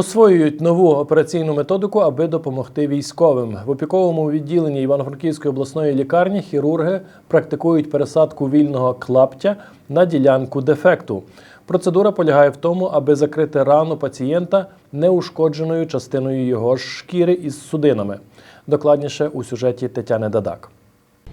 Освоюють нову операційну методику, аби допомогти військовим. В опіковому відділенні Івано-Франківської обласної лікарні хірурги практикують пересадку вільного клаптя на ділянку дефекту. Процедура полягає в тому, аби закрити рану пацієнта неушкодженою частиною його шкіри із судинами. Докладніше у сюжеті Тетяни Дадак.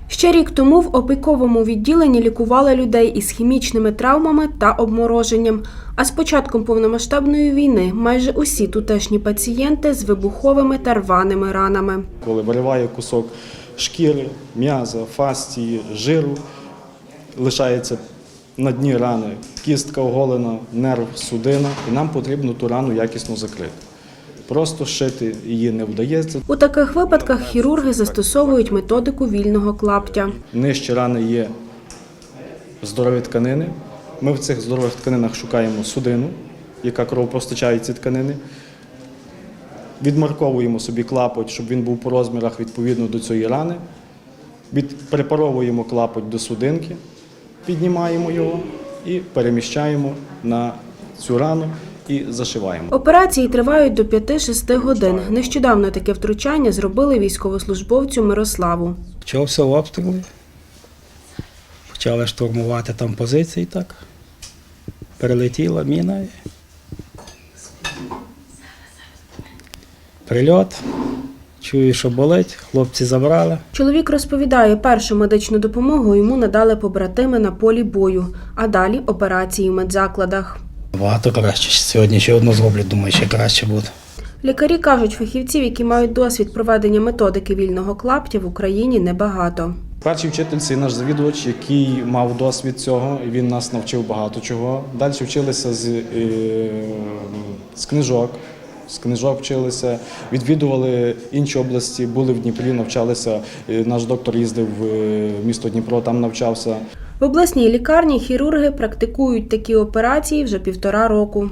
Ще рік тому в опіковому відділенні лікували людей із хімічними травмами та обмороженням. А з початком повномасштабної війни майже усі тутешні пацієнти з вибуховими та рваними ранами. коли вириває кусок шкіри, м'яза, фастії, жиру, лишається на дні рани кістка оголена, нерв, судина, і нам потрібно ту рану якісно закрити. Просто шити її не вдається. У таких випадках хірурги застосовують методику вільного клаптя. Нижче рани є здорові тканини. Ми в цих здорових тканинах шукаємо судину, яка кровопостачає ці тканини. Відмарковуємо собі клапоть, щоб він був по розмірах відповідно до цієї рани. Припаровуємо клапоть до судинки, піднімаємо його і переміщаємо на цю рану і зашиваємо. Операції тривають до 5-6 годин. Нещодавно таке втручання зробили військовослужбовцю Мирославу. Почався обстріл. Почали штурмувати там позиції так. Перелетіла міна. Прильот. Чую, що болить, хлопці забрали. Чоловік розповідає, першу медичну допомогу йому надали побратими на полі бою, а далі операції в медзакладах. Багато краще. Сьогодні ще одну зроблю, думаю, ще краще буде. Лікарі кажуть, фахівців, які мають досвід проведення методики вільного клаптя в Україні небагато. Перший вчитель це наш завідувач, який мав досвід цього, і він нас навчив багато чого. Далі вчилися з, е, з книжок. З книжок вчилися, відвідували інші області, були в Дніпрі, навчалися. Е, Наш доктор їздив в е, місто Дніпро, там навчався. В обласній лікарні хірурги практикують такі операції вже півтора року.